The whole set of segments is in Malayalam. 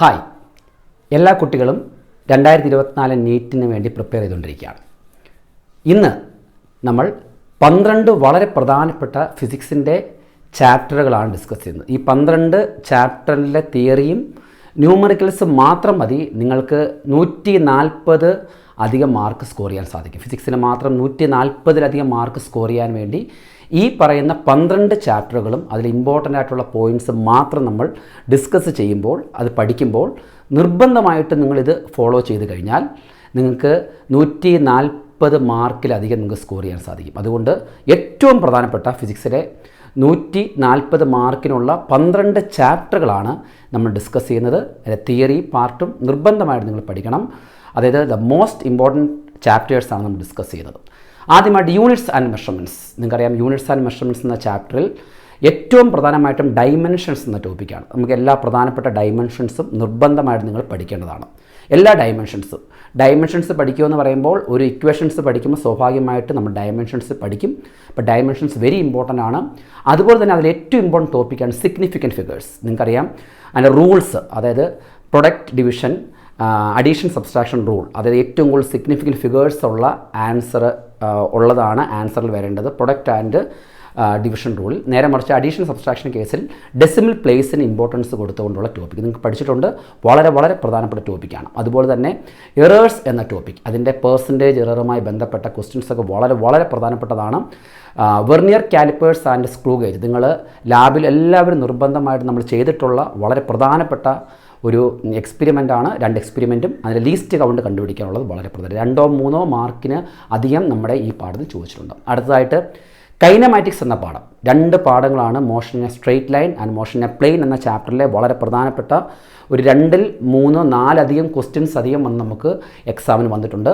ഹായ് എല്ലാ കുട്ടികളും രണ്ടായിരത്തി ഇരുപത്തിനാല് നീറ്റിന് വേണ്ടി പ്രിപ്പയർ ചെയ്തുകൊണ്ടിരിക്കുകയാണ്. ഇന്ന് നമ്മൾ പന്ത്രണ്ട് വളരെ പ്രധാനപ്പെട്ട ഫിസിക്സിന്റെ ചാപ്റ്ററുകളാണ് ഡിസ്കസ് ചെയ്യുന്നത്. ഈ പന്ത്രണ്ട് ചാപ്റ്ററിലെ തിയറിയും ന്യൂമറിക്കൽസ് മാത്രം മതി. നിങ്ങൾക്ക് നൂറ്റി നാൽപ്പത് അധികം മാർക്ക് സ്കോർ ചെയ്യാൻ സാധിക്കും. ഫിസിക്സിന് മാത്രം നൂറ്റി നാൽപ്പതിലധികം മാർക്ക് സ്കോർ ചെയ്യാൻ വേണ്ടി ഈ പറയുന്ന പന്ത്രണ്ട് ചാപ്റ്ററുകളും അതിൽ ഇമ്പോർട്ടന്റ് ആയിട്ടുള്ള പോയിന്റ്സ് മാത്രം നമ്മൾ ഡിസ്കസ് ചെയ്യുമ്പോൾ അത് പഠിക്കുമ്പോൾ നിർബന്ധമായിട്ട് നിങ്ങളിത് ഫോളോ ചെയ്ത് കഴിഞ്ഞാൽ നിങ്ങൾക്ക് നൂറ്റി നാൽപ്പത് മാർക്കിലധികം നിങ്ങൾക്ക് സ്കോർ ചെയ്യാൻ സാധിക്കും. അതുകൊണ്ട് ഏറ്റവും പ്രധാനപ്പെട്ട ഫിസിക്സിലെ നൂറ്റി നാൽപ്പത് മാർക്കിനുള്ള പന്ത്രണ്ട് ചാപ്റ്ററുകളാണ് നമ്മൾ ഡിസ്കസ് ചെയ്യുന്നത്. അതിന്റെ തിയറി പാർട്ടും നിർബന്ധമായിട്ട് നിങ്ങൾ പഠിക്കണം. അതായത് ദ മോസ്റ്റ് ഇമ്പോർട്ടന്റ് ചാപ്റ്റേഴ്സാണ് നമ്മൾ ഡിസ്കസ് ചെയ്യുന്നത് ആദ്യമായിട്ട് യൂണിറ്റ്സ് ആൻഡ് മെഷർമെന്റ്സ് നിങ്ങൾക്കറിയാം യൂണിറ്റ്സ് ആൻഡ് മെഷർമെന്റ്സ് എന്ന ചാപ്റ്ററിൽ ഏറ്റവും പ്രധാനമായിട്ടും ഡൈമെൻഷൻസ് എന്ന ടോപ്പിക്കാണ്. നമുക്ക് എല്ലാ പ്രധാനപ്പെട്ട ഡൈമെൻഷൻസും നിർബന്ധമായിട്ട് നിങ്ങൾ പഠിക്കേണ്ടതാണ്. എല്ലാ ഡൈമെൻഷൻസും. ഡൈമെൻഷൻസ് പഠിക്കുക എന്ന് പറയുമ്പോൾ ഒരു ഇക്വേഷൻസ് പഠിക്കുമ്പോൾ സ്വാഭാവികമായിട്ട് നമ്മൾ ഡൈമെൻഷൻസ് പഠിക്കും. അപ്പോൾ ഡൈമെൻഷൻസ് വെരി ഇമ്പോർട്ടന്റ് ആണ്. അതുപോലെ തന്നെ അതിൽ ഏറ്റവും ഇമ്പോർട്ടന്റ് ടോപ്പിക്കാണ് സിഗ്നിഫിക്കന്റ് ഫിഗേഴ്സ് നിങ്ങൾക്കറിയാം. അതിന്റെ റൂൾസ് അതായത് product division addition subtraction rule അതായത് ഏറ്റവും കൂടുതൽ സിഗ്നിഫിക്കന്റ് ഫിഗേഴ്സ് ഉള്ള ആൻസർ ഉള്ളതാണ് ആൻസറിൽ വരേണ്ടത്. പ്രൊഡക്റ്റ് ആൻഡ് ഡിവിഷൻ റൂളിൽ നേരെ മറിച്ച് അഡീഷൻ സബ്സ്ട്രാക്ഷൻ കേസിൽ ഡെസിമൽ പ്ലേസിന് ഇമ്പോർട്ടൻസ് കൊടുത്തുകൊണ്ടുള്ള ടോപ്പിക് നിങ്ങൾക്ക് പഠിച്ചിട്ടുണ്ട്. വളരെ വളരെ പ്രധാനപ്പെട്ട ടോപ്പിക്കാണ് അതുപോലെ തന്നെ എറേഴ്സ് എന്ന ടോപ്പിക് അതിന്റെ പേഴ്സന്റേജ് എററുമായി ബന്ധപ്പെട്ട ക്വസ്റ്റ്യൻസൊക്കെ വളരെ വളരെ പ്രധാനപ്പെട്ടതാണ്. Vernier callipers and screw gauge നിങ്ങൾ ലാബിൽ എല്ലാവരും നിർബന്ധമായിട്ട് നമ്മൾ ചെയ്തിട്ടുള്ള വളരെ പ്രധാനപ്പെട്ട ഒരു എക്സ്പെരിമെന്റ് രണ്ട് എക്സ്പെരിമെന്റും അതിന്റെ ലീസ്റ്റ് കൗണ്ട് കണ്ടുപിടിക്കാനുള്ളത് വളരെ പ്രധാനം. രണ്ടോ മൂന്നോ മാർക്കിന് അധികം നമ്മുടെ ഈ പാഠത്തിൽ ചോദിച്ചിട്ടുണ്ട്. അടുത്തതായിട്ട് കൈനമാറ്റിക്സ് എന്ന പാഠം. രണ്ട് പാഠങ്ങളാണ് motion a straight line and motion a plane എന്ന ചാപ്റ്ററിലെ വളരെ പ്രധാനപ്പെട്ട ഒരു രണ്ടിൽ മൂന്നോ നാലധികം ക്വസ്റ്റ്യൻസ് അധികം വന്ന് നമുക്ക് എക്സാമിന് വന്നിട്ടുണ്ട്.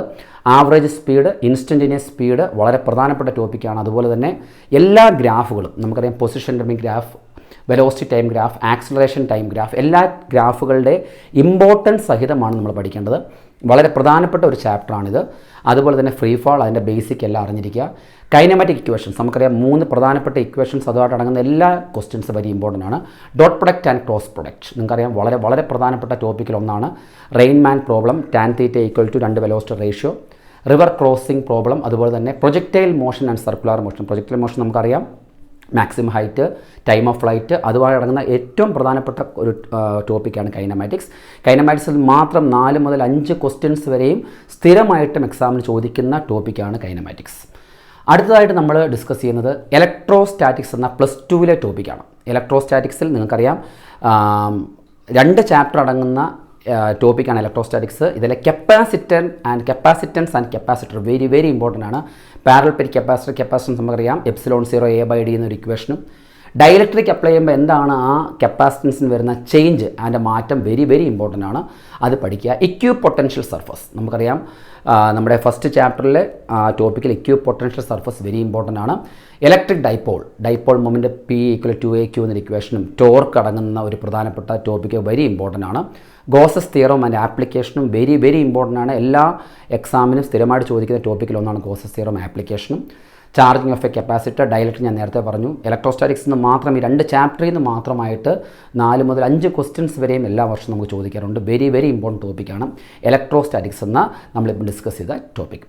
ആവറേജ് സ്പീഡ് ഇൻസ്റ്റന്റേനിയസ് സ്പീഡ് വളരെ പ്രധാനപ്പെട്ട ടോപ്പിക്കാണ് അതുപോലെ തന്നെ എല്ലാ ഗ്രാഫുകളും നമുക്കറിയാം position ഡെമിക് graph velocity time graph acceleration time graph എല്ലാ ഗ്രാഫുകളുടെ ഇമ്പോർട്ടൻസ് സഹിതമാണ് നമ്മൾ പഠിക്കേണ്ടത്. വളരെ പ്രധാനപ്പെട്ട ഒരു ചാപ്റ്ററാണിത് അതുപോലെ തന്നെ ഫ്രീ ഫാൾ അതിന്റെ ബേസിക് എല്ലാം അറിഞ്ഞിരിക്കുക. കൈനമാറ്റിക് ഇക്വേഷൻസ് നമുക്കറിയാം മൂന്ന് പ്രധാനപ്പെട്ട ഇക്വേഷൻസ് അതുമായിട്ട് അടങ്ങുന്ന എല്ലാ ക്വസ്റ്റ്യൻസ് വെരി ഇമ്പോർട്ടന്റ് ആണ്. Dot product and cross product നിങ്ങൾക്കറിയാം വളരെ വളരെ പ്രധാനപ്പെട്ട ടോപ്പിക്കിൽ ഒന്നാണ്. Rain man problem tan theta equal to രണ്ട് velocity ratio river crossing problem അതുപോലെ തന്നെ projectile motion and circular motion projectile motion നമുക്കറിയാം. Maximum height time of flight അതുമായി അടങ്ങുന്ന ഏറ്റവും പ്രധാനപ്പെട്ട ഒരു ടോപ്പിക്കാണ് കൈനമാറ്റിക്സ് കൈനമാറ്റിക്സിൽ മാത്രം നാല് മുതൽ അഞ്ച് ക്വസ്റ്റ്യൻസ് വരെയും സ്ഥിരമായിട്ടും എക്സാമിന് ചോദിക്കുന്ന ടോപ്പിക്കാണ് കൈനമാറ്റിക്സ് അടുത്തതായിട്ട് നമ്മൾ ഡിസ്കസ് ചെയ്യുന്നത് ഇലക്ട്രോസ്റ്റാറ്റിക്സ് എന്ന പ്ലസ് ടുവിലെ ടോപ്പിക്കാണ് ഇലക്ട്രോസ്റ്റാറ്റിക്സിൽ നിങ്ങൾക്കറിയാം രണ്ട് ചാപ്റ്റർ അടങ്ങുന്ന ടോപ്പിക്കാണ് ഇലക്ട്രോസ്റ്റാറ്റിക്സ് ഇതിലെ capacitance and capacitance and capacitor very very important ആണ്. പാരൽ പെരി കപ്പാസിറ്റർ കപ്പാസിറ്റൻസ് നമുക്കറിയാം. Epsilon zero A by D എന്നൊരു ഇക്വേഷനും ഡയലക്ട്രിക് അപ്ലൈ ചെയ്യുമ്പോൾ എന്താണ് ആ കപ്പാസിറ്റൻസിന് വരുന്ന ചേഞ്ച് അതിന്റെ മാറ്റം വെരി വെരി ഇമ്പോർട്ടന്റ് ആണ്. അത് പഠിക്കുക. ഇക്യൂ പൊട്ടൻഷ്യൽ സർഫസ് നമുക്കറിയാം നമ്മുടെ ഫസ്റ്റ് ചാപ്റ്ററിലെ ടോപ്പിക്കിൽ equipotential surface very important ആണ്. Electric dipole dipole moment P equal to A Q എന്നൊരു ഇക്വേഷനും ടോർക്ക് അടങ്ങുന്ന ഒരു പ്രധാനപ്പെട്ട ടോപ്പിക്ക് വെരി ഇമ്പോർട്ടന്റ് ആണ്. ഗോസസ് തിയറും അതിന്റെ ആപ്ലിക്കേഷനും വെരി വെരി ഇമ്പോർട്ടന്റ് ആണ്. എല്ലാ എക്സാമിനും സ്ഥിരമായിട്ട് ചോദിക്കുന്ന ടോപ്പിക്കിൽ ഒന്നാണ് ഗോസസ് തിയറും ആപ്ലിക്കേഷനും charging of a capacitor dielectric ഞാൻ നേരത്തെ പറഞ്ഞു. ഇലക്ട്രോസ്റ്റാറ്റിക്സ് നിന്ന് മാത്രം ഈ രണ്ട് ചാപ്റ്ററിൽ നിന്ന് മാത്രമായിട്ട് നാല് മുതൽ അഞ്ച് ക്വസ്റ്റ്യൻസ് വരെയും എല്ലാ വർഷവും നമുക്ക് ചോദിക്കാറുണ്ട്. വെരി വെരി ഇമ്പോർട്ടന്റ് ടോപ്പിക്കാണ് ഇലക്ട്രോസ്റ്റാറ്റിക്സ് എന്ന നമ്മളിപ്പോൾ ഡിസ്കസ് ചെയ്ത ടോപ്പിക്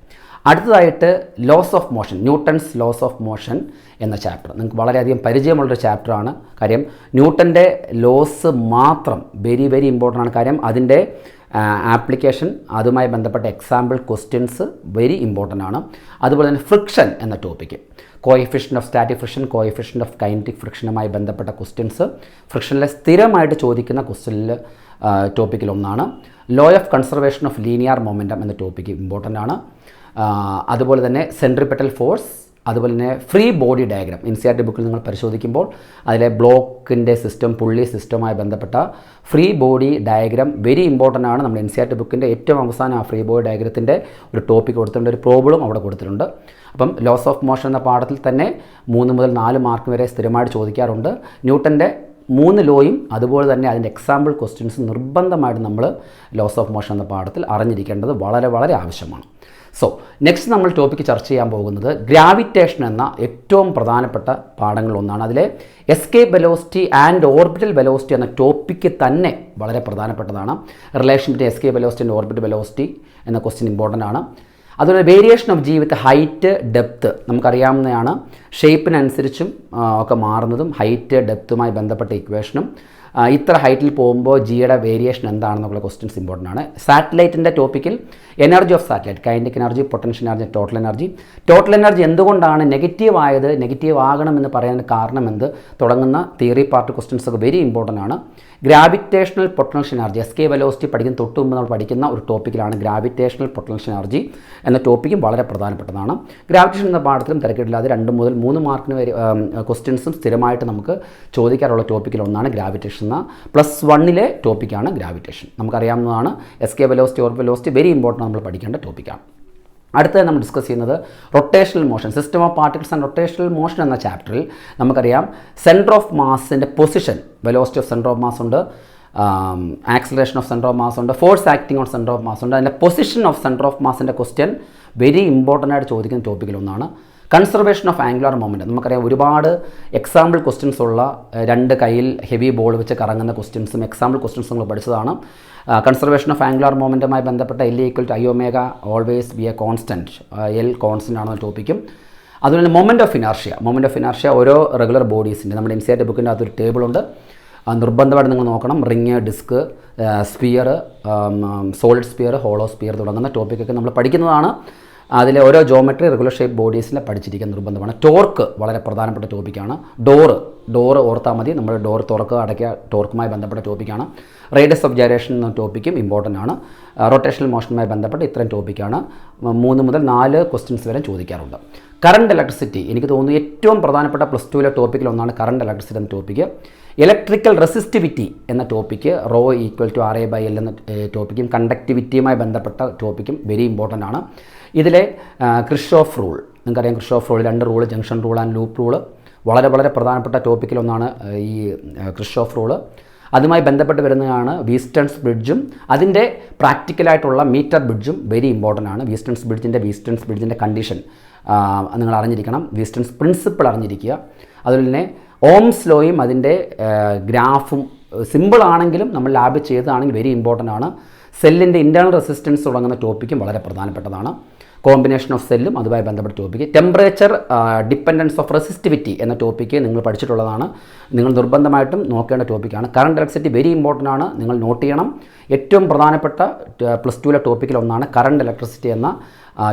അടുത്തതായിട്ട് laws of motion Newton's laws of motion എന്ന ചാപ്റ്റർ നിങ്ങൾക്ക് വളരെയധികം പരിചയമുള്ളൊരു ചാപ്റ്ററാണ് കാര്യം ന്യൂട്ടന്റെ ലോസ് മാത്രം വെരി വെരി ഇമ്പോർട്ടന്റ് ആണ്. കാര്യം അതിന്റെ ആപ്ലിക്കേഷൻ അതുമായി ബന്ധപ്പെട്ട എക്സാമ്പിൾ ക്വസ്റ്റ്യൻസ് വെരി ഇമ്പോർട്ടന്റ് ആണ്. അതുപോലെ തന്നെ ഫ്രിക്ഷൻ എന്ന topic coefficient of static friction coefficient of kinetic ഫ്രിക്ഷനുമായി ബന്ധപ്പെട്ട ക്വസ്റ്റ്യൻസ് ഫ്രിക്ഷനിലെ സ്ഥിരമായിട്ട് ചോദിക്കുന്ന ക്വസ്റ്റ്യനിൽ ടോപ്പിക്കിലൊന്നാണ് law of conservation of linear momentum എന്ന ടോപ്പിക്ക് ഇമ്പോർട്ടന്റ് ആണ്. അതുപോലെ തന്നെ സെൻട്രിപ്പെറ്റൽ ഫോഴ്സ് അതുപോലെ തന്നെ free body diagram N C R T ബുക്കിൽ നിങ്ങൾ പരിശോധിക്കുമ്പോൾ അതിലെ ബ്ലോക്കിന്റെ സിസ്റ്റം പുള്ളി സിസ്റ്റവുമായി ബന്ധപ്പെട്ട free body diagram very important ആണ്. നമ്മൾ എൻ സി ആർ ടി ബുക്കിന്റെ ഏറ്റവും അവസാനം ആ ഫ്രീ ബോഡി ഡയഗ്രത്തിന്റെ ഒരു ടോപ്പിക് കൊടുത്തിട്ടുണ്ട്. ഒരു പ്രോബ്ലം അവിടെ കൊടുത്തിട്ടുണ്ട്. അപ്പം ലോസ് ഓഫ് മോഷൻ എന്ന പാഠത്തിൽ തന്നെ മൂന്ന് മുതൽ നാല് മാർക്ക് വരെ സ്ഥിരമായിട്ട് ചോദിക്കാറുണ്ട്. ന്യൂട്ടന്റെ മൂന്ന് ലോയും അതുപോലെ തന്നെ അതിന്റെ എക്സാമ്പിൾ ക്വസ്റ്റ്യൻസ് നിർബന്ധമായിട്ട് നമ്മൾ ലോസ് ഓഫ് മോഷൻ എന്ന പാഠത്തിൽ അറിഞ്ഞിരിക്കേണ്ടത് വളരെ വളരെ ആവശ്യമാണ്. സോ നെക്സ്റ്റ് നമ്മൾ ടോപ്പിക്ക് ചർച്ച ചെയ്യാൻ പോകുന്നത് ഗ്രാവിറ്റേഷൻ എന്ന ഏറ്റവും പ്രധാനപ്പെട്ട പാഠങ്ങളൊന്നാണ് അതിലെ escape velocity and orbital velocity എന്ന ടോപ്പിക്ക് തന്നെ വളരെ പ്രധാനപ്പെട്ടതാണ്. Relation between escape velocity and orbital velocity എന്ന ക്വസ്റ്റ്യൻ ഇമ്പോർട്ടന്റ് ആണ്. അതുപോലെ variation of G with height depth നമുക്കറിയാവുന്നതാണ് ഷേപ്പിനനുസരിച്ചും ഒക്കെ മാറുന്നതും ഹൈറ്റ് ഡെപ്ത്തുമായി ബന്ധപ്പെട്ട ഇക്വേഷനും ഇത്ര ഹൈറ്റിൽ പോകുമ്പോൾ ജിയുടെ വേരിയേഷൻ എന്താണെന്നുള്ള ക്വസ്റ്റ്യൻസ് ഇമ്പോർട്ടന്റ് ആണ്. സാറ്റലൈറ്റിന്റെ ടോപ്പിക്കിൽ energy of satellite kinetic energy potential energy total energy total energy എന്തുകൊണ്ടാണ് നെഗറ്റീവ് ആയത് നെഗറ്റീവ് ആകണമെന്ന് പറയാൻ കാരണം എന്ത്? തുടങ്ങുന്ന തിയറി പാർട്ട് ക്വസ്റ്റ്യൻസ് ഒക്കെ വെരി ഇമ്പോർട്ടന്റ് ആണ്. Gravitational potential energy escape velocity പഠിക്കുന്ന തൊട്ട് മുമ്പ് നമ്മൾ പഠിക്കുന്ന ഒരു ടോപ്പിക്കിലാണ് ഗ്രാവിറ്റേഷണൽ പൊട്ടൻഷ്യൽ എനർജി എന്ന ടോപ്പിക്കും വളരെ പ്രധാനപ്പെട്ടതാണ്. ഗ്രാവിറ്റേഷൻ എന്ന പാഠത്തിലും തിരക്കിട്ടില്ലാതെ രണ്ട് മുതൽ മൂന്ന് മാർക്കിന് വരെ ക്വസ്റ്റ്യൻസും സ്ഥിരമായിട്ട് നമുക്ക് ചോദിക്കാറുള്ള ടോപ്പിക്കിലൊന്നാണ് ഗ്രാവിറ്റേഷൻ എന്ന പ്ലസ് വണ്ണിലെ ടോപ്പിക്കാണ് ഗ്രാവിറ്റേഷൻ നമുക്കറിയാവുന്നതാണ് escape velocity or velocity very important നമ്മൾ പഠിക്കേണ്ട ടോപ്പിക്കാണ്. അടുത്തത് നമ്മൾ ഡിസ്കസ് ചെയ്യുന്നത് rotational motion system of particles and rotational motion എന്ന ചാപ്റ്ററിൽ നമുക്കറിയാം centre of മാസിന്റെ position velocity of centre of mass ഉണ്ട് acceleration of centre of mass ഉണ്ട് force acting on centre of mass ഉണ്ട്. അതിന്റെ പൊസിഷൻ ഓഫ് സെന്റർ ഓഫ് മാസിന്റെ ക്വസ്റ്റ്യൻ വെരി ഇമ്പോർട്ടന്റ് ആയിട്ട് ചോദിക്കുന്ന ടോപ്പിക്കിൽ ഒന്നാണ്. കൺസർവേഷൻ ഓഫ് ആംഗുലാർ മൊമെന്റ് നമുക്കറിയാം ഒരുപാട് എക്സാമ്പിൾ ക്വസ്റ്റ്യൻസ് ഉള്ള രണ്ട് കയ്യിൽ ഹെവി ബോൾ വെച്ച് കറങ്ങുന്ന ക്വസ്റ്റ്യൻസും എക്സാമ്പിൾ ക്വസ്റ്റ്യൻസും നമ്മൾ പഠിച്ചതാണ്. കൺസർവേഷൻ ഓഫ് ആംഗുലാർ മൊമെന്റുമായി ബന്ധപ്പെട്ട L equal to I omega always be a constant L constant ആണെന്ന ടോപ്പിക്കും അതുപോലെ moment of inertia moment of inertia ഓരോ റെഗുലർ ബോഡീസിന്റെ നമ്മുടെ എൻ സി ആർ ബുക്കിന്റെ അകത്തൊരു ടേബിളുണ്ട് നിർബന്ധമായിട്ട് നിങ്ങൾ നോക്കണം. Ring disc sphere solid sphere hollow sphere തുടങ്ങുന്ന ടോപ്പിക്കൊക്കെ നമ്മൾ പഠിക്കുന്നതാണ്. അതിലെ ഓരോ ജോമെട്രി റെഗുലർ ഷേപ്പ് ബോഡീസിനെ പഠിച്ചിരിക്കാൻ നിർബന്ധമാണ്. ടോർക്ക് വളരെ പ്രധാനപ്പെട്ട ടോപ്പിക്കാണ് ഡോറ് ഡോറ് ഓർത്താൽ മതി. നമ്മൾ ഡോർ തുറക്കുക അടയ്ക്കുക ടോർക്കുമായി ബന്ധപ്പെട്ട ടോപ്പിക്കാണ് റേഡിയസ് ഓഫ് ജനറേഷൻ എന്ന ടോപ്പിക്കും ഇമ്പോർട്ടന്റ് ആണ്. റൊട്ടേഷണൽ മോഷനുമായി ബന്ധപ്പെട്ട് ഇത്രയും ടോപ്പിക്കാണ് മൂന്ന് മുതൽ നാല് ക്വസ്റ്റ്യൻസ് വരെ ചോദിക്കാറുണ്ട്. കറണ്ട് ഇലക്ട്രിസിറ്റി എനിക്ക് തോന്നുന്നു ഏറ്റവും പ്രധാനപ്പെട്ട പ്ലസ് ടുവിലെ ടോപ്പിക്കിൽ ഒന്നാണ് കറണ്ട് ഇലക്ട്രിസിറ്റി എന്ന ടോപ്പിക്ക് ഇലക്ട്രിക്കൽ റെസിസ്റ്റിവിറ്റി എന്ന topic rho equal to R A by L എന്ന ടോപ്പിക്കും കണ്ടക്ടിവിറ്റിയുമായി ബന്ധപ്പെട്ട ടോപ്പിക്കും വെരി ഇമ്പോർട്ടന്റ് ആണ്. ഇതിലെ ക്രിഷോഫ് റൂൾ നിങ്ങൾക്കറിയാം ക്രിഷോഫ് റൂൾ രണ്ട് rule junction rule and loop rule വളരെ വളരെ പ്രധാനപ്പെട്ട ടോപ്പിക്കിലൊന്നാണ് ഈ ക്രിഷോഫ് റൂൾ അതുമായി ബന്ധപ്പെട്ട് വരുന്നതാണ് വീസ്റ്റേൺസ് ബ്രിഡ്ജും അതിന്റെ പ്രാക്ടിക്കലായിട്ടുള്ള മീറ്റർ ബ്രിഡ്ജും വെരി ഇമ്പോർട്ടന്റ് ആണ്. വീസ്റ്റേൺസ് ബ്രിഡ്ജിന്റെ വീസ്റ്റേൺസ് ബ്രിഡ്ജിന്റെ കണ്ടീഷൻ നിങ്ങൾ അറിഞ്ഞിരിക്കണം. വീസ്റ്റേൺസ് പ്രിൻസിപ്പിൾ അറിഞ്ഞിരിക്കുക. അതുപോലെ തന്നെ ഓംസ് ലോയും അതിന്റെ ഗ്രാഫും സിമ്പിൾ ആണെങ്കിലും നമ്മൾ ലാബ് ചെയ്തതാണെങ്കിൽ വെരി ഇമ്പോർട്ടന്റ് ആണ്. സെല്ലിന്റെ ഇന്റേർണൽ റെസിസ്റ്റൻസ് തുടങ്ങുന്ന ടോപ്പിക്കും വളരെ പ്രധാനപ്പെട്ടതാണ്. കോമ്പിനേഷൻ ഓഫ് സെല്ലും അതുമായി ബന്ധപ്പെട്ട topic temperature dependence of resistivity എന്ന ടോപ്പിക്ക് നിങ്ങൾ പഠിച്ചിട്ടുള്ളതാണ്. നിങ്ങൾ നിർബന്ധമായിട്ടും നോക്കേണ്ട ടോപ്പിക്കാണ് കറണ്ട് ഇലക്ട്രിസിറ്റി വെരി ഇമ്പോർട്ടന്റ് ആണ്. നിങ്ങൾ നോട്ട് ചെയ്യണം. ഏറ്റവും പ്രധാനപ്പെട്ട പ്ലസ് ടുവിലെ ടോപ്പിക്കിലൊന്നാണ് കറണ്ട് ഇലക്ട്രിസിറ്റി എന്ന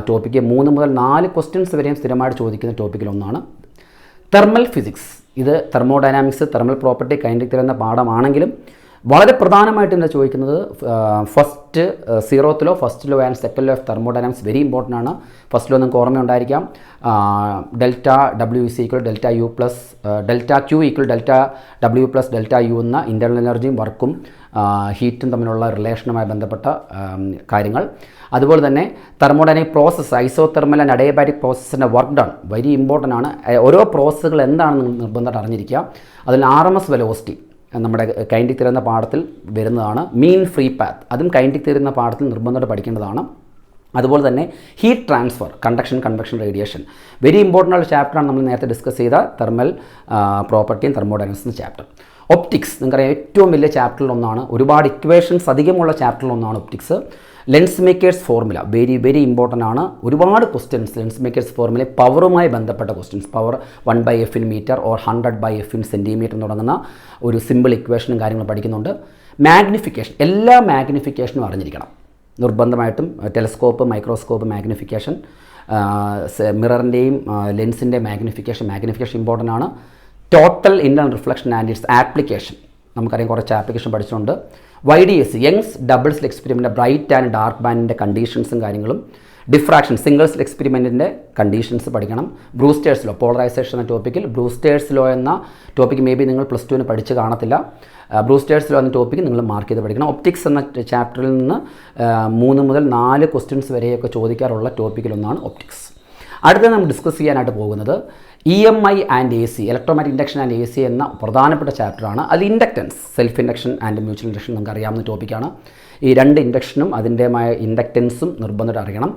ടോപ്പിക്ക് മൂന്ന് മുതൽ നാല് ക്വസ്റ്റ്യൻസ് വരെയും സ്ഥിരമായിട്ട് ചോദിക്കുന്ന ടോപ്പിക്കിലൊന്നാണ് തെർമൽ ഫിസിക്സ് ഇത് തെർമോഡൈനാമിക്സ് തെർമൽ പ്രോപ്പർട്ടി കൈൻഡിക് തരുന്ന പാഠമാണെങ്കിലും വളരെ പ്രധാനമായിട്ട് എന്താ ചോദിക്കുന്നത് ഫസ്റ്റ് സീറോത്തിലോ ഫസ്റ്റിലോ and second law of thermodynamics very important ആണ്. ഫസ്റ്റ് ലോ നിങ്ങൾക്ക് ഓർമ്മയുണ്ടായിരിക്കാം. Delta W C equal delta U plus delta Q equal delta W plus delta U എന്ന ഇന്റർണൽ എനർജിയും വർക്കും ഹീറ്റും തമ്മിലുള്ള റിലേഷനുമായി ബന്ധപ്പെട്ട കാര്യങ്ങൾ. അതുപോലെ തന്നെ thermodynamic process isothermal and adiabatic പ്രോസസ്സിന്റെ work done very important ആണ്. ഓരോ പ്രോസസ്സുകൾ എന്താണെന്ന് നിർബന്ധമായിട്ട് അറിഞ്ഞിരിക്കുക. അതിൽ ആർ എം എസ് വെലോസിറ്റി നമ്മുടെ കൈൻഡിക് തീരുന്ന പാഠത്തിൽ വരുന്നതാണ് മീൻ ഫ്രീ പാത്ത്. അതും കൈൻഡിക് തീരുന്ന പാഠത്തിൽ നിർബന്ധമായിട്ട് പഠിക്കേണ്ടതാണ്. അതുപോലെ തന്നെ heat transfer conduction convection radiation. Very important ആയ ചാപ്റ്ററാണ് നമ്മൾ നേരത്തെ ഡിസ്കസ് ചെയ്ത തെർമൽ പ്രോപ്പർട്ടിയും തെർമോഡൈനമിക്സ് എന്ന ചാപ്റ്റർ. ഒപ്റ്റിക്സ് നിങ്ങൾക്കറിയാം ഏറ്റവും വലിയ ചാപ്റ്ററിൽ ഒന്നാണ് ഒരുപാട് ഇക്വേഷൻസ് അധികമുള്ള ചാപ്റ്ററിൽ ഒന്നാണ് optics. Lens makers formula very very important ആണ്. ഒരുപാട് ക്വസ്റ്റ്യൻസ് ലെൻസ് മേക്കേഴ്സ് ഫോർമുല പവറുമായി ബന്ധപ്പെട്ട questions power one by F in metre or hundred by F in centimetre തുടങ്ങുന്ന ഒരു സിമ്പിൾ ഇക്വേഷനും കാര്യങ്ങളും പഠിക്കുന്നുണ്ട്. മാഗ്നിഫിക്കേഷൻ എല്ലാ മാഗ്നിഫിക്കേഷനും അറിഞ്ഞിരിക്കണം. നിർബന്ധമായിട്ടും ടെലസ്കോപ്പ് മൈക്രോസ്കോപ്പ് മാഗ്നിഫിക്കേഷൻ മിററിന്റെയും ലെൻസിന്റെ മാഗ്നിഫിക്കേഷൻ മാഗ്നിഫിക്കേഷൻ ഇമ്പോർട്ടന്റ് ആണ്. Total inter reflection and its application നമുക്കറിയാം കുറച്ച് ആപ്ലിക്കേഷൻ പഠിച്ചിട്ടുണ്ട്. Y D S Young's double slit experiment bright and dark ബാൻഡിന്റെ കണ്ടീഷൻസും കാര്യങ്ങളും ഡിഫ്രാക്ഷൻ സിംഗിൾ സ്ലിറ്റ് എക്സ്പെരിമെന്റിന്റെ കണ്ടീഷൻസ് പഠിക്കണം. ബ്രൂസ്റ്റേഴ്സ് ലോ പോളറൈസേഷൻ എന്ന ടോപ്പിക്കിൽ ബ്രൂസ്റ്റേഴ്സ് ലോ എന്ന ടോപ്പിക്ക് മേ ബി നിങ്ങൾ പ്ലസ് ടുവിന് പഠിച്ച് കാണത്തില്ല. ബ്രൂസ്റ്റേഴ്സ് ലോ എന്ന ടോപ്പിക്ക് നിങ്ങൾ മാർക്ക് ചെയ്ത് പഠിക്കണം. ഒപ്റ്റിക്സ് എന്ന ചാപ്റ്ററിൽ നിന്ന് മൂന്ന് മുതൽ നാല് ക്വസ്റ്റ്യൻസ് വരെയൊക്കെ ചോദിക്കാറുള്ള ടോപ്പിക്കിലൊന്നാണ് ഒപ്റ്റിക്സ് അടുത്ത നമ്മൾ ഡിസ്കസ് ചെയ്യാനായിട്ട് പോകുന്നത് E M I and A C electromagnetic induction and A C എന്ന പ്രധാനപ്പെട്ട ചാപ്റ്ററാണ് അതിൽ inductance self induction and mutual induction നമുക്ക് അറിയാവുന്ന ടോപ്പിക്കാണ് ഈ രണ്ട് ഇൻഡക്ഷനും അതിന്റെമായ ഇൻഡക്റ്റൻസും നിർബന്ധമായിട്ട് അറിയണം.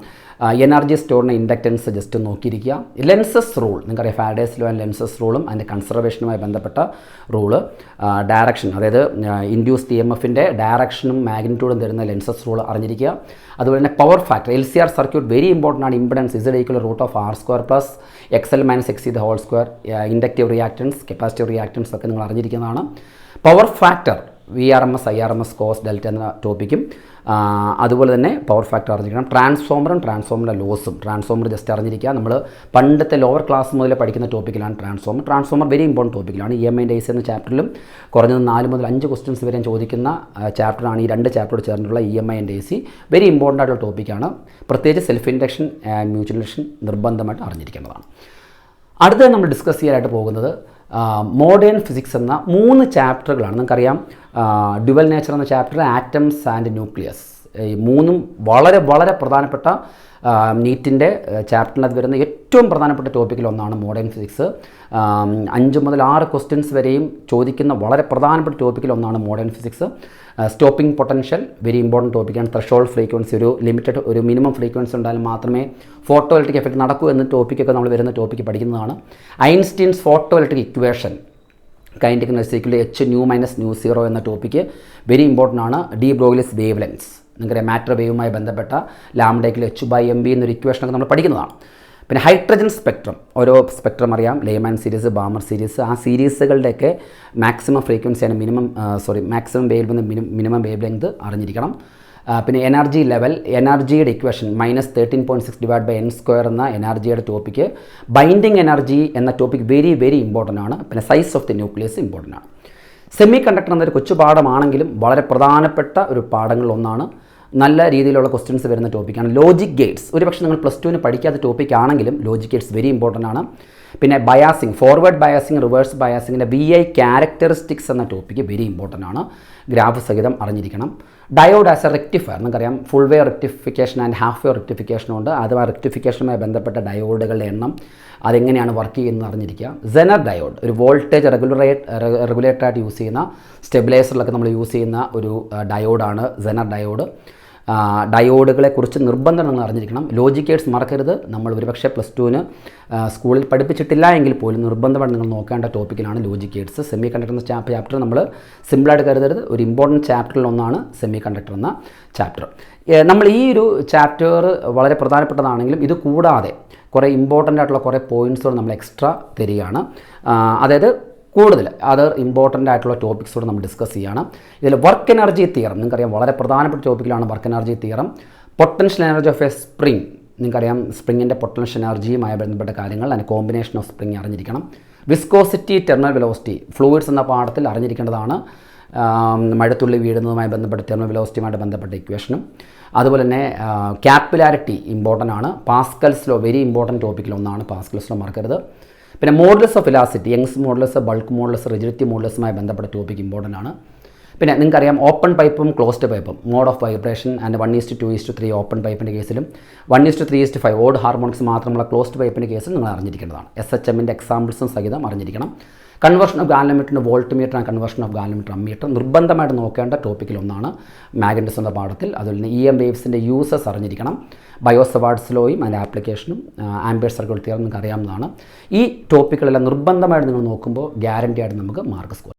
എനർജി സ്റ്റോറിന്റെ ഇൻഡക്റ്റൻസ് ജസ്റ്റ് നോക്കിയിരിക്കുക. ലെൻസസ് റൂൾ നിങ്ങൾക്കറിയാം ഫാഡേസ് ലോ ആൻഡ് ലെൻസസ് റൂളും അതിന്റെ കൺസർവേഷനുമായി ബന്ധപ്പെട്ട റൂൾ ഡയറക്ഷൻ അതായത് ഇൻഡ്യൂസ് ടി എം എഫിന്റെ ഡയറക്ഷനും മാഗ്നിറ്റ്യൂഡും തരുന്ന ലെൻസസ് റൂൾ അറിഞ്ഞിരിക്കുക. അതുപോലെ തന്നെ power factor L C R circuit very important ആണ്. Impedance is equal root of R square plus X L minus X the whole square inductive reactance capacitive reactance ഒക്കെ നിങ്ങൾ അറിഞ്ഞിരിക്കുന്നതാണ്. Power factor V R M S I R M S cos delta എന്ന ടോപ്പിക്കും അതുപോലെ തന്നെ പവർ ഫാക്ടർ അറിഞ്ഞിരിക്കണം. ട്രാൻസ്ഫോമറും ട്രാൻസ്ഫോമറിന്റെ ലോസും ട്രാൻസ്ഫോമർ ജസ്റ്റ് അറിഞ്ഞിരിക്കുക. നമ്മൾ പണ്ടത്തെ ലോവർ ക്ലാസ് മുതൽ പഠിക്കുന്ന ടോപ്പിക്കിലാണ് ട്രാൻസ്ഫോമർ ട്രാൻസ്ഫോമർ വെരി ഇമ്പോർട്ടന്റ് ടോപ്പിക്കിലാണ് ഇ എം ഐ ഡേസ് എന്ന ചാപ്റ്ററിലും കുറഞ്ഞത് നാല് മുതൽ അഞ്ച് ക്വസ്റ്റ്യൻസ് വരെ ചോദിക്കുന്ന ചാപ്റ്ററാണ് ഈ രണ്ട് ചാപ്റ്ററോട് ചേർന്നിട്ടുള്ള E M I and A C very important ആയിട്ടുള്ള ടോപ്പിക്കാണ് പ്രത്യേകിച്ച് self induction and mutual induction നിർബന്ധമായിട്ട് അറിഞ്ഞിരിക്കേണ്ടതാണ്. അടുത്തത് നമ്മൾ ഡിസ്കസ് ചെയ്യാനായിട്ട് പോകുന്നത് മോഡേൺ ഫിസിക്സ് എന്ന മൂന്ന് ചാപ്റ്ററുകളാണ് നിങ്ങൾക്കറിയാം ഡ്യുവൽ നേച്ചർ എന്ന ചാപ്റ്റർ ആറ്റംസ് ആൻഡ് ന്യൂക്ലിയസ് ഈ മൂന്നും വളരെ വളരെ പ്രധാനപ്പെട്ട നീറ്റിന്റെ ചാപ്റ്ററിനകത്ത് വരുന്ന ഏറ്റവും പ്രധാനപ്പെട്ട ടോപ്പിക്കിലൊന്നാണ് മോഡേൺ ഫിസിക്സ് അഞ്ച് മുതൽ ആറ് ക്വസ്റ്റ്യൻസ് വരെയും ചോദിക്കുന്ന വളരെ പ്രധാനപ്പെട്ട ടോപ്പിക്കിലൊന്നാണ് modern physics stopping potential very important ടോപ്പിക്കാണ് ത്രഷോൾഡ് ഫ്രീക്വൻസി ഒരു ലിമിറ്റഡ് ഒരു മിനിമം ഫ്രീക്വൻസി ഉണ്ടായാലും മാത്രമേ ഫോട്ടോ ഇലക്ട്രിക് എഫക്റ്റ് നടക്കൂ എന്ന ടോപ്പിക്കൊക്കെ നമ്മൾ വരുന്ന ടോപ്പിക്ക് പഠിക്കുന്നതാണ്. Einstein's photo electric equation kinetic നെസിക്കുള്ള H nu minus nu zero എന്ന ടോപ്പിക്ക് വെരി ഇമ്പോർട്ടന്റ് ആണ്. ഡി ബ്രോഗ്ലിസ് വേവ് ലെൻസ് നിങ്ങൾക്കറിയാം മാറ്റർ വേവുമായി ബന്ധപ്പെട്ട ലാംഡയ്ക്കിൽ എച്ച് ബൈ എം ബി എന്നൊരു ഇക്വേഷനൊക്കെ നമ്മൾ പഠിക്കുന്നതാണ്. പിന്നെ ഹൈഡ്രജൻ സ്പെക്ട്രം ഓരോ സ്പെക്ട്രം അറിയാം ലേമൻ സീരീസ് ബാമർ സീരീസ് ആ സീരീസുകളുടെയൊക്കെ maximum ഫ്രീക്വൻസിയാണ് minimum sorry maximum wave minimum minimum wavelength അറിഞ്ഞിരിക്കണം. പിന്നെ എനർജി ലെവൽ എനർജിയുടെ equation minus thirteen point six divide by N square എന്ന എനർജിയുടെ ടോപ്പിക്ക് ബൈൻഡിങ് എനർജി എന്ന ടോപ്പിക് വെരി വെരി ഇമ്പോർട്ടന്റ് ആണ്. പിന്നെ size of the nucleus important ആണ്. സെമി കണ്ടക്ടർ എന്നൊരു കൊച്ചു പാഠമാണെങ്കിലും വളരെ പ്രധാനപ്പെട്ട ഒരു പാഠങ്ങളിൽ ഒന്നാണ് നല്ല രീതിയിലുള്ള ക്വസ്റ്റ്യൻസ് വരുന്ന ടോപ്പിക്കാണ് ലോജിക് ഗേറ്റ്സ് ഒരു പക്ഷേ നിങ്ങൾ പ്ലസ് ടുവിന് പഠിക്കാത്ത ടോപ്പിക് ആണെങ്കിലും ലോജിക് ഗേറ്റ്സ് വെരി ഇമ്പോർട്ടന്റ് ആണ്. പിന്നെ ബയാസിങ് ഫോർവേഡ് ബയാസിങ് റിവേഴ്സ് ബയാസിങ്ങിന്റെ വി ഐ ക്യാരക്ടറിസ്റ്റിക്സ് എന്ന ടോപ്പിക്ക് വെരി ഇമ്പോർട്ടന്റ് ആണ്. ഗ്രാഫ് സഹിതം അറിഞ്ഞിരിക്കണം. ഡയോഡ് ആസ് എ റെക്ടിഫയർ നമുക്കറിയാം full wave rectification and half wave റെക്ടിഫിക്കേഷനും ഉണ്ട്. അഥവാ റെക്ടിഫിക്കേഷനുമായി ബന്ധപ്പെട്ട ഡയോഡുകളുടെ എണ്ണം അതെങ്ങനെയാണ് വർക്ക് ചെയ്യുന്നത് അറിഞ്ഞിരിക്കുക. സെനർ ഡയോഡ് ഒരു വോൾട്ടേജ് റെഗുലറേറ്റ് റെഗുലേറ്ററായിട്ട് യൂസ് ചെയ്യുന്ന സ്റ്റെബിലൈസറിലൊക്കെ നമ്മൾ യൂസ് ചെയ്യുന്ന ഒരു ഡയോഡാണ് സെനർ ഡയോഡ് ഡയോഡുകളെ കുറിച്ച് നിർബന്ധം നിങ്ങൾ അറിഞ്ഞിരിക്കണം. ലോജിക്കേഴ്സ് മറക്കരുത്. നമ്മൾ ഒരുപക്ഷെ പ്ലസ് ടുവിന് സ്കൂളിൽ പഠിപ്പിച്ചിട്ടില്ല എങ്കിൽ പോലും നിർബന്ധമായിട്ട് നിങ്ങൾ നോക്കേണ്ട ടോപ്പിക്കിലാണ് ലോജിക്കേഴ്സ് സെമി കണ്ടക്ടർ എന്ന ചാപ്റ്റർ നമ്മൾ സിമ്പിളായിട്ട് കരുതരുത്. ഒരു ഇമ്പോർട്ടന്റ് ചാപ്റ്ററിൽ ഒന്നാണ് സെമി കണ്ടക്ടർ എന്ന ചാപ്റ്റർ നമ്മൾ ഈ ഒരു ചാപ്റ്റർ വളരെ പ്രധാനപ്പെട്ടതാണെങ്കിലും ഇത് കൂടാതെ കുറേ ഇമ്പോർട്ടന്റ് ആയിട്ടുള്ള കുറേ പോയിന്റ്സുകൾ നമ്മൾ എക്സ്ട്രാ തരികയാണ്. അതായത് കൂടുതൽ അതർ ഇമ്പോർട്ടന്റ് ആയിട്ടുള്ള ടോപ്പിക്സ് കൂടെ നമ്മൾ ഡിസ്കസ് ചെയ്യണം. ഇതിൽ വർക്ക് എനർജി തിയറം നിങ്ങൾക്കറിയാം വളരെ പ്രധാനപ്പെട്ട ടോപ്പിക്കിലാണ് work energy theorem potential energy of a spring നിങ്ങൾക്കറിയാം സ്പ്രിങ്ങിന്റെ പൊട്ടൻഷ്യൽ എനർജിയുമായി ബന്ധപ്പെട്ട കാര്യങ്ങൾ അതിന് കോമ്പിനേഷൻ ഓഫ് സ്പ്രിംഗ് അറിഞ്ഞിരിക്കണം. വിസ്കോസിറ്റി ടെർണൽ വെലോസിറ്റി ഫ്ലൂയിഡ്സ് എന്ന പാഠത്തിൽ അറിഞ്ഞിരിക്കേണ്ടതാണ്. മഴത്തുള്ളി വീഴുന്നതുമായി ബന്ധപ്പെട്ട ടെർമിനൽ വെലോസിറ്റിയുമായിട്ട് ബന്ധപ്പെട്ട ഇക്വേഷനും അതുപോലെ തന്നെ ക്യാപ്പിലാരിറ്റി ഇമ്പോർട്ടന്റ് ആണ്. പാസ്കൽസ്ലോ വെരി ഇമ്പോർട്ടന്റ് ടോപ്പിക്കിൽ ഒന്നാണ്. പാസ്കൽസ് ലോ മറക്കരുത്. പിന്നെ modulus of elasticity Young's modulus bulk modulus rigidity മോഡൽസുമായി ബന്ധപ്പെട്ട ടോപ്പിക് ഇമ്പോർട്ടന്റ് ആണ്. പിന്നെ നിങ്ങൾക്കറിയാം ഓപ്പൺ പൈപ്പും ക്ലോസ്ഡ് പൈപ്പും mode of vibration and one is to two is to three open പൈപ്പിന്റെ കേസിലും one is to three is to five odd harmonics മാത്രമുള്ള ക്ലോസ്ഡ് പൈപ്പിന്റെ കേസിൽ നിങ്ങൾ അറിഞ്ഞിരിക്കേണ്ടതാണ്. എസ് എച്ച് എമ്മിന്റെ എക്സാമ്പിൾസും സഹിതം അറിഞ്ഞിരിക്കണം. Conversion of ഗാലമീറ്ററിന് voltmeter and conversion of galvanometer ammeter നിർബന്ധമായിട്ട് നോക്കേണ്ട ടോപ്പിക്കിലൊന്നാണ് മാഗ്നറ്റിസ് എന്ന പാഠത്തിൽ. അതുപോലെ തന്നെ ഇ എം വേവ്സിന്റെ യൂസസ് അറിഞ്ഞിരിക്കണം. ബയോസവാർഡ്സ് ലോയും അതിന്റെ ആപ്ലിക്കേഷനും ആംബിയർ സർക്കിൾ തീർന്നു നിങ്ങൾക്ക് അറിയാവുന്നതാണ് ഈ ടോപ്പിക്കുകളെല്ലാം നിർബന്ധമായിട്ട് നിങ്ങൾ നോക്കുമ്പോൾ ഗ്യാരണ്ടി ആയിട്ട് നമുക്ക് മാർക്ക് സ്കോർ